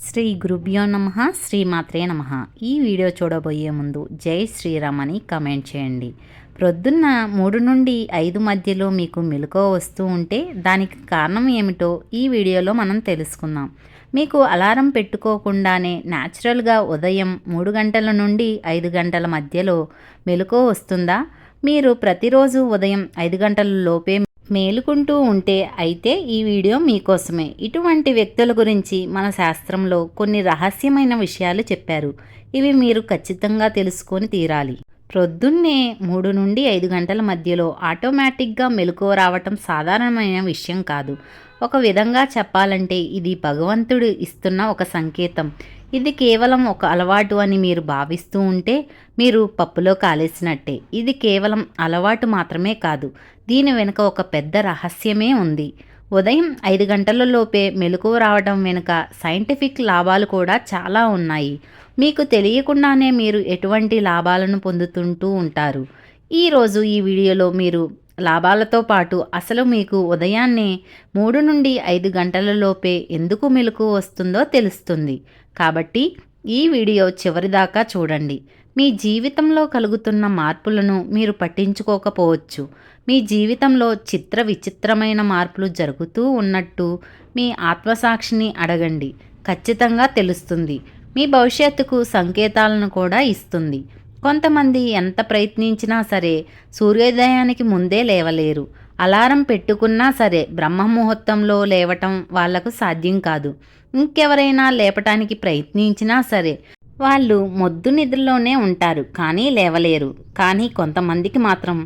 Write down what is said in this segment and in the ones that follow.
శ్రీ గురుభ్యో నమ శ్రీమాత్రే నమ. ఈ వీడియో చూడబోయే ముందు జై శ్రీరామ్ అని కమెంట్ చేయండి. ప్రొద్దున్న మూడు నుండి ఐదు మధ్యలో మీకు మెలకువ వస్తూ ఉంటే దానికి కారణం ఏమిటో ఈ వీడియోలో మనం తెలుసుకుందాం. మీకు అలారం పెట్టుకోకుండానే న్యాచురల్గా ఉదయం మూడు గంటల నుండి ఐదు గంటల మధ్యలో మెలకువ వస్తుందా? మీరు ప్రతిరోజు ఉదయం ఐదు గంటల లోపే మేలుకుంటూ ఉంటే అయితే ఈ వీడియో మీకోసమే. ఇటువంటి వ్యక్తుల గురించి మన శాస్త్రంలో కొన్ని రహస్యమైన విషయాలు చెప్పారు. ఇవి మీరు ఖచ్చితంగా తెలుసుకొని తీరాలి. ప్రొద్దున్నే మూడు నుండి ఐదు గంటల మధ్యలో ఆటోమేటిక్గా మెలకువ రావటం సాధారణమైన విషయం కాదు. ఒక విధంగా చెప్పాలంటే ఇది భగవంతుడు ఇస్తున్న ఒక సంకేతం. ఇది కేవలం ఒక అలవాటు అని మీరు భావిస్తూ ఉంటే మీరు పప్పులో కాలేసినట్టే. ఇది కేవలం అలవాటు మాత్రమే కాదు దీని వెనుక ఒక పెద్ద రహస్యమే ఉంది. ఉదయం ఐదు గంటల లోపే మెలకువ రావడం వెనుక సైంటిఫిక్ లాభాలు కూడా చాలా ఉన్నాయి. మీకు తెలియకుండానే మీరు ఎటువంటి లాభాలను పొందుతుంటూ ఉంటారు. ఈరోజు ఈ వీడియోలో మీరు లాభాలతో పాటు అసలు మీకు ఉదయాన్నే మూడు నుండి ఐదు గంటలలోపే ఎందుకు మెలకు వస్తుందో తెలుస్తుంది. కాబట్టి ఈ వీడియో చివరిదాకా చూడండి. మీ జీవితంలో కలుగుతున్న మార్పులను మీరు పట్టించుకోకపోవచ్చు. మీ జీవితంలో చిత్ర విచిత్రమైన మార్పులు జరుగుతూ ఉన్నట్టు మీ ఆత్మసాక్షిని అడగండి. ఖచ్చితంగా తెలుస్తుంది. మీ భవిష్యత్తుకు సంకేతాలను కూడా ఇస్తుంది. కొంతమంది ఎంత ప్రయత్నించినా సరే సూర్యోదయానికి ముందే లేవలేరు. అలారం పెట్టుకున్నా సరే బ్రహ్మ ముహూర్తంలో లేవటం వాళ్ళకు సాధ్యం కాదు. ఇంకెవరైనా లేపటానికి ప్రయత్నించినా సరే వాళ్ళు మొద్దు నిద్రలోనే ఉంటారు కానీ లేవలేరు. కానీ కొంతమందికి మాత్రం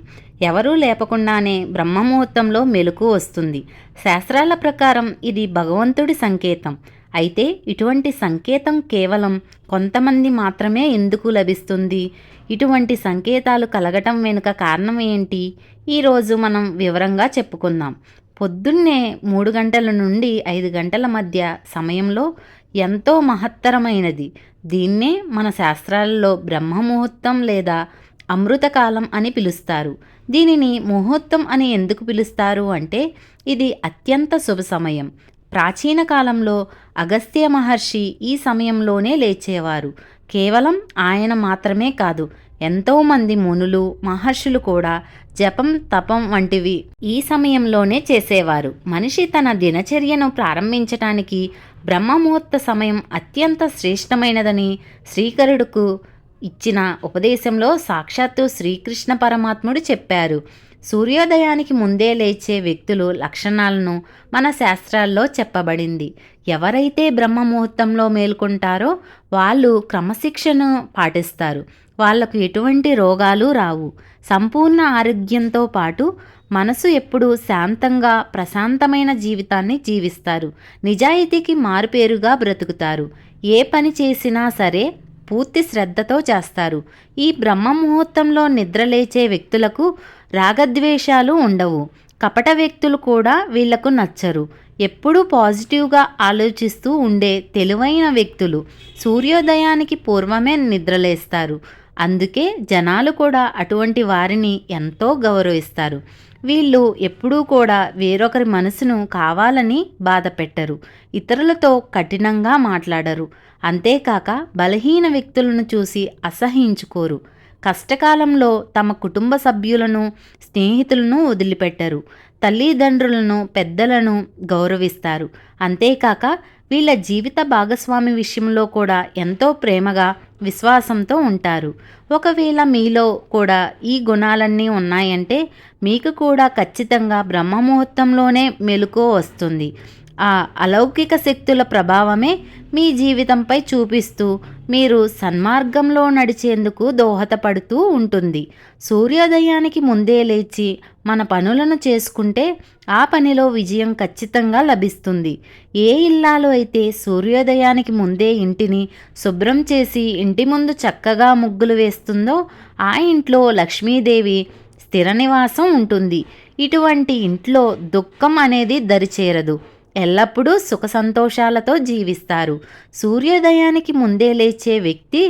ఎవరూ లేపకుండానే బ్రహ్మముహూర్తంలో మెలకు వస్తుంది. శాస్త్రాల ప్రకారం ఇది భగవంతుడి సంకేతం. అయితే ఇటువంటి సంకేతం కేవలం కొంతమంది మాత్రమే ఎందుకు లభిస్తుంది? ఇటువంటి సంకేతాలు కలగటం వెనుక కారణం ఏంటి? ఈరోజు మనం వివరంగా చెప్పుకుందాం. పొద్దున్నే మూడు గంటల నుండి ఐదు గంటల మధ్య సమయంలో ఎంతో మహత్తరమైనది. దీన్నే మన శాస్త్రాలలో బ్రహ్మముహూర్తం లేదా అమృతకాలం అని పిలుస్తారు. దీనిని ముహూర్తం అని ఎందుకు పిలుస్తారు అంటే ఇది అత్యంత శుభ సమయం. ప్రాచీన కాలంలో అగస్త్య మహర్షి ఈ సమయంలోనే లేచేవారు. కేవలం ఆయన మాత్రమే కాదు ఎంతోమంది మునులు మహర్షులు కూడా జపం తపం వంటివి ఈ సమయంలోనే చేసేవారు. మనిషి తన దినచర్యను ప్రారంభించటానికి బ్రహ్మముహూర్త సమయం అత్యంత శ్రేష్టమైనదని శ్రీకరుడుకు ఇచ్చిన ఉపదేశంలో సాక్షాత్తు శ్రీకృష్ణ పరమాత్ముడు చెప్పారు. సూర్యోదయానికి ముందే లేచే వ్యక్తులు లక్షణాలను మన శాస్త్రాల్లో చెప్పబడింది. ఎవరైతే బ్రహ్మ ముహూర్తంలో మేల్కొంటారో వాళ్ళు క్రమశిక్షను పాటిస్తారు. వాళ్ళకు ఎటువంటి రోగాలు రావు. సంపూర్ణ ఆరోగ్యంతో పాటు మనసు ఎప్పుడూ శాంతంగా ప్రశాంతమైన జీవితాన్ని జీవిస్తారు. నిజాయితీకి మారుపేరుగా బ్రతుకుతారు. ఏ పని చేసినా సరే పూర్తి శ్రద్ధతో చేస్తారు. ఈ బ్రహ్మ ముహూర్తంలో నిద్రలేచే వ్యక్తులకు రాగద్వేషాలు ఉండవు. కపట వ్యక్తులు కూడా వీళ్ళకు నచ్చరు. ఎప్పుడూ పాజిటివ్గా ఆలోచిస్తూ ఉండే తెలివైన వ్యక్తులు సూర్యోదయానికి పూర్వమే నిద్రలేస్తారు అందుకే జనాలు కూడా అటువంటి వారిని ఎంతో గౌరవిస్తారు. వీళ్ళు ఎప్పుడూ కూడా వేరొకరి మనసును కావాలని బాధ పెట్టరు ఇతరులతో కఠినంగా మాట్లాడరు. అంతేకాక బలహీన వ్యక్తులను చూసి అసహించుకోరు కష్టకాలంలో తమ కుటుంబ సభ్యులను స్నేహితులను వదిలిపెట్టరు. తల్లిదండ్రులను పెద్దలను గౌరవిస్తారు. అంతేకాక వీళ్ళ జీవిత భాగస్వామి విషయంలో కూడా ఎంతో ప్రేమగా విశ్వాసంతో ఉంటారు. ఒకవేళ మీలో కూడా ఈ గుణాలన్నీ ఉన్నాయంటే మీకు కూడా ఖచ్చితంగా బ్రహ్మముహూర్తంలోనే మెలుకో వస్తుంది. ఆ అలౌకిక శక్తుల ప్రభావమే మీ జీవితంపై చూపిస్తూ మీరు సన్మార్గంలో నడిచేందుకు దోహదపడుతూ ఉంటుంది. సూర్యోదయానికి ముందే లేచి మన పనులను చేసుకుంటే ఆ పనిలో విజయం ఖచ్చితంగా లభిస్తుంది. ఏ ఇల్లాలో అయితే సూర్యోదయానికి ముందే ఇంటిని శుభ్రం చేసి ఇంటి ముందు చక్కగా ముగ్గులు వేస్తుందో ఆ ఇంట్లో లక్ష్మీదేవి స్థిర నివాసం ఉంటుంది. ఇటువంటి ఇంట్లో దుఃఖం అనేది దరిచేరదు. ఎల్లప్పుడూ సుఖ సంతోషాలతో జీవిస్తారు. సూర్యోదయానికి ముందే లేచే వ్యక్తి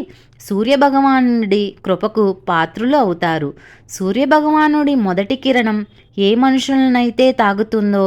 సూర్యభగవానుడి కృపకు పాత్రులు అవుతారు. సూర్యభగవానుడి మొదటి కిరణం ఏ మనుషులనైతే తాగుతుందో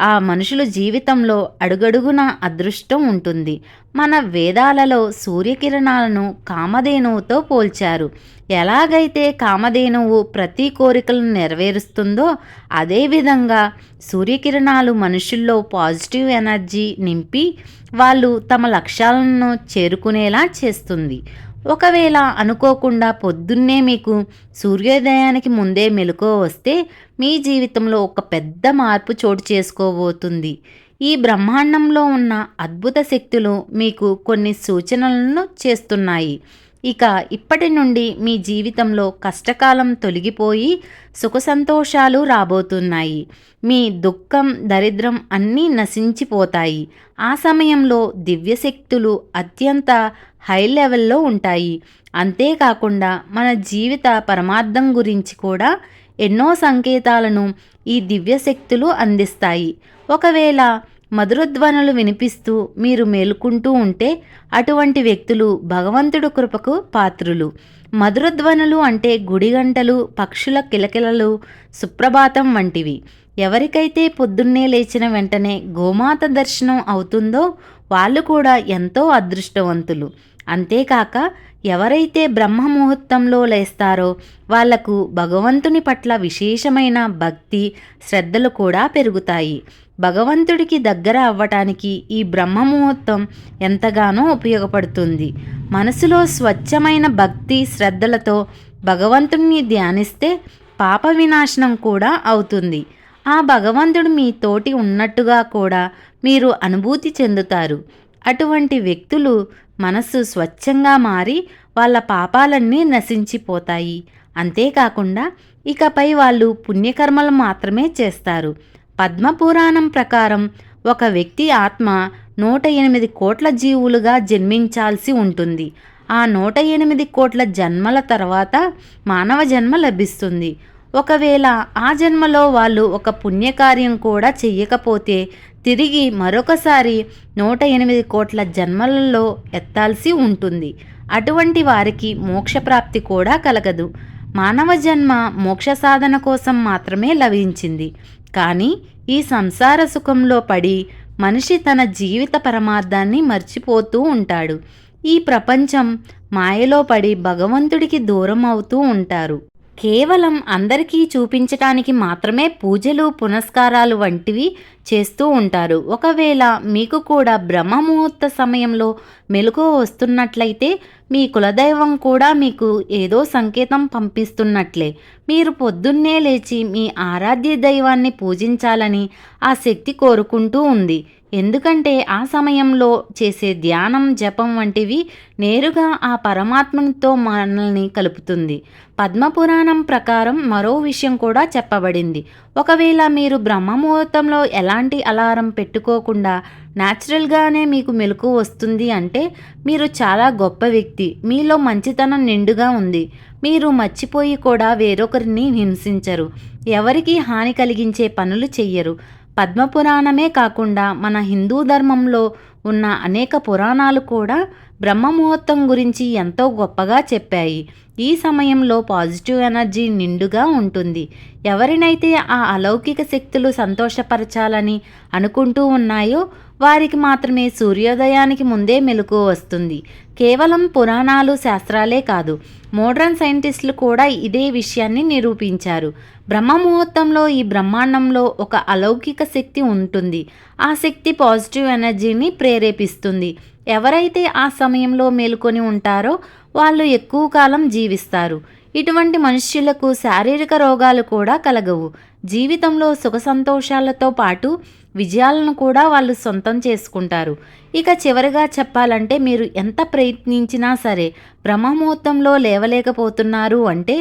ఆ మనుషుల జీవితంలో అడుగడుగున అదృష్టం ఉంటుంది. మన వేదాలలో సూర్యకిరణాలను కామధేనువుతో పోల్చారు. ఎలాగైతే కామధేనువు ప్రతి కోరికలను నెరవేరుస్తుందో అదేవిధంగా సూర్యకిరణాలు మనుషుల్లో పాజిటివ్ ఎనర్జీ నింపి వాళ్ళు తమ లక్ష్యాలను చేరుకునేలా చేస్తుంది. ఒకవేళ అనుకోకుండా పొద్దున్నే మీకు సూర్యోదయానికి ముందే మెలకువ వస్తే మీ జీవితంలో ఒక పెద్ద మార్పు చోటు చేసుకోబోతుంది. ఈ బ్రహ్మాండంలో ఉన్న అద్భుత శక్తులు మీకు కొన్ని సూచనలను చేస్తున్నాయి. ఇక ఇప్పటి నుండి మీ జీవితంలో కష్టకాలం తొలగిపోయి సుఖ సంతోషాలు రాబోతున్నాయి. మీ దుఃఖం దరిద్రం అన్నీ నశించిపోతాయి. ఆ సమయంలో దివ్యశక్తులు అత్యంత హై లెవెల్లో ఉంటాయి. అంతేకాకుండా మన జీవిత పరమార్థం గురించి కూడా ఎన్నో సంకేతాలను ఈ దివ్యశక్తులు అందిస్తాయి. ఒకవేళ మధురధ్వనులు వినిపిస్తూ మీరు మేలుకుంటూ ఉంటే అటువంటి వ్యక్తులు భగవంతుడు కృపకు పాత్రులు. మధురధ్వనులు అంటే గుడిగంటలు పక్షుల కిలకిలలు సుప్రభాతం వంటివి. ఎవరికైతే పొద్దున్నే లేచిన వెంటనే గోమాత దర్శనం అవుతుందో వాళ్ళు కూడా ఎంతో అదృష్టవంతులు. అంతేకాక ఎవరైతే బ్రహ్మ ముహూర్తంలో లేస్తారో వాళ్ళకు భగవంతుని పట్ల విశేషమైన భక్తి శ్రద్ధలు కూడా పెరుగుతాయి. భగవంతుడికి దగ్గర అవ్వటానికి ఈ బ్రహ్మ ముహూర్తం ఎంతగానో ఉపయోగపడుతుంది. మనసులో స్వచ్ఛమైన భక్తి శ్రద్ధలతో భగవంతుణ్ణి ధ్యానిస్తే పాప వినాశనం కూడా అవుతుంది. ఆ భగవంతుడు మీ తోటి ఉన్నట్టుగా కూడా మీరు అనుభూతి చెందుతారు. అటువంటి వ్యక్తులు మనస్సు స్వచ్ఛంగా మారి వాళ్ళ పాపాలన్నీ నశించిపోతాయి. అంతేకాకుండా ఇకపై వాళ్ళు పుణ్యకర్మలు మాత్రమే చేస్తారు. పద్మపురాణం ప్రకారం ఒక వ్యక్తి ఆత్మ నూట ఎనిమిది కోట్ల జీవులుగా జన్మించాల్సి ఉంటుంది. ఆ నూట ఎనిమిది కోట్ల జన్మల తర్వాత మానవ జన్మ లభిస్తుంది. ఒకవేళ ఆ జన్మలో వాళ్ళు ఒక పుణ్యకార్యం కూడా చెయ్యకపోతే తిరిగి మరొకసారి నూట ఎనిమిది కోట్ల జన్మలలో ఎత్తాల్సి ఉంటుంది. అటువంటి వారికి మోక్షప్రాప్తి కూడా కలగదు. మానవ జన్మ మోక్ష సాధన కోసం మాత్రమే లభించింది. కానీ ఈ సంసార సుఖంలో పడి మనిషి తన జీవిత పరమార్థాన్ని మర్చిపోతూ ఉంటాడు. ఈ ప్రపంచం మాయలో పడి భగవంతుడికి దూరం అవుతూ ఉంటారు. కేవలం అందరికీ చూపించటానికి మాత్రమే పూజలు పునస్కారాలు వంటివి చేస్తూ ఉంటారు. ఒకవేళ మీకు కూడా బ్రహ్మముహూర్త సమయంలో మెలకు వస్తున్నట్లయితే మీ కులదైవం కూడా మీకు ఏదో సంకేతం పంపిస్తున్నట్లే. మీరు పొద్దున్నే లేచి మీ ఆరాధ్య దైవాన్ని పూజించాలని ఆ శక్తి కోరుకుంటూ ఉంది. ఎందుకంటే ఆ సమయంలో చేసే ధ్యానం జపం వంటివి నేరుగా ఆ పరమాత్మతో మనల్ని కలుపుతుంది. పద్మపురాణం ప్రకారం మరో విషయం కూడా చెప్పబడింది. ఒకవేళ మీరు బ్రహ్మముహూర్తంలో ఎలాంటి అలారం పెట్టుకోకుండా న్యాచురల్గానే మీకు మెలకు వస్తుంది అంటే మీరు చాలా గొప్ప వ్యక్తి. మీలో మంచితనం నిండుగా ఉంది. మీరు మర్చిపోయి కూడా వేరొకరిని హింసించరు. ఎవరికి హాని కలిగించే పనులు చెయ్యరు. పద్మపురాణమే కాకుండా మన హిందూ ధర్మంలో ఉన్న అనేక పురాణాలు కూడా బ్రహ్మముహూర్తం గురించి ఎంతో గొప్పగా చెప్పాయి. ఈ సమయంలో పాజిటివ్ ఎనర్జీ నిండుగా ఉంటుంది. ఎవరినైతే ఆ అలౌకిక శక్తులు సంతోషపరచాలని అనుకుంటూ ఉన్నాయో వారికి మాత్రమే సూర్యోదయానికి ముందే మెలకు వస్తుంది. కేవలం పురాణాలు శాస్త్రాలే కాదు మోడ్రన్ సైంటిస్టులు కూడా ఇదే విషయాన్ని నిరూపించారు. బ్రహ్మ ముహూర్తంలో ఈ బ్రహ్మాండంలో ఒక అలౌకిక శక్తి ఉంటుంది. ఆ శక్తి పాజిటివ్ ఎనర్జీని ప్రేరేపిస్తుంది. ఎవరైతే ఆ సమయంలో మేలుకొని ఉంటారో వాళ్ళు ఎక్కువ కాలం జీవిస్తారు. ఇటువంటి మనుష్యులకు శారీరక రోగాలు కూడా కలగవు. జీవితంలో సుఖ సంతోషాలతో పాటు విజయాలను కూడా వాళ్ళు సొంతం చేసుకుంటారు. ఇక చివరిగా చెప్పాలంటే మీరు ఎంత ప్రయత్నించినా సరే బ్రహ్మముహూర్తంలో లేవలేకపోతున్నారు అంటే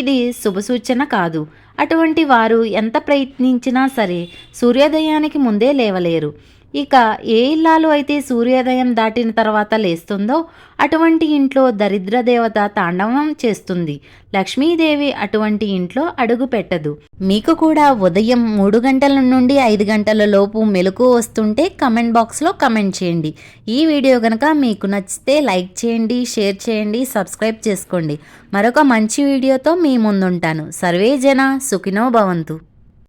ఇది శుభసూచన కాదు. అటువంటి వారు ఎంత ప్రయత్నించినా సరే సూర్యోదయానికి ముందే లేవలేరు. ఇక ఏ ఇల్లాలు అయితే సూర్యోదయం దాటిన తర్వాత లేస్తుందో అటువంటి ఇంట్లో దరిద్ర దేవత తాండవం చేస్తుంది. లక్ష్మీదేవి అటువంటి ఇంట్లో అడుగు పెట్టదు. మీకు కూడా ఉదయం మూడు గంటల నుండి ఐదు గంటల లోపు మెలకు వస్తుంటే కమెంట్ బాక్స్లో కమెంట్ చేయండి. ఈ వీడియో కనుక మీకు నచ్చితే లైక్ చేయండి షేర్ చేయండి సబ్స్క్రైబ్ చేసుకోండి. మరొక మంచి వీడియోతో మీ ముందుంటాను. సర్వే జన సుఖినో భవంతు.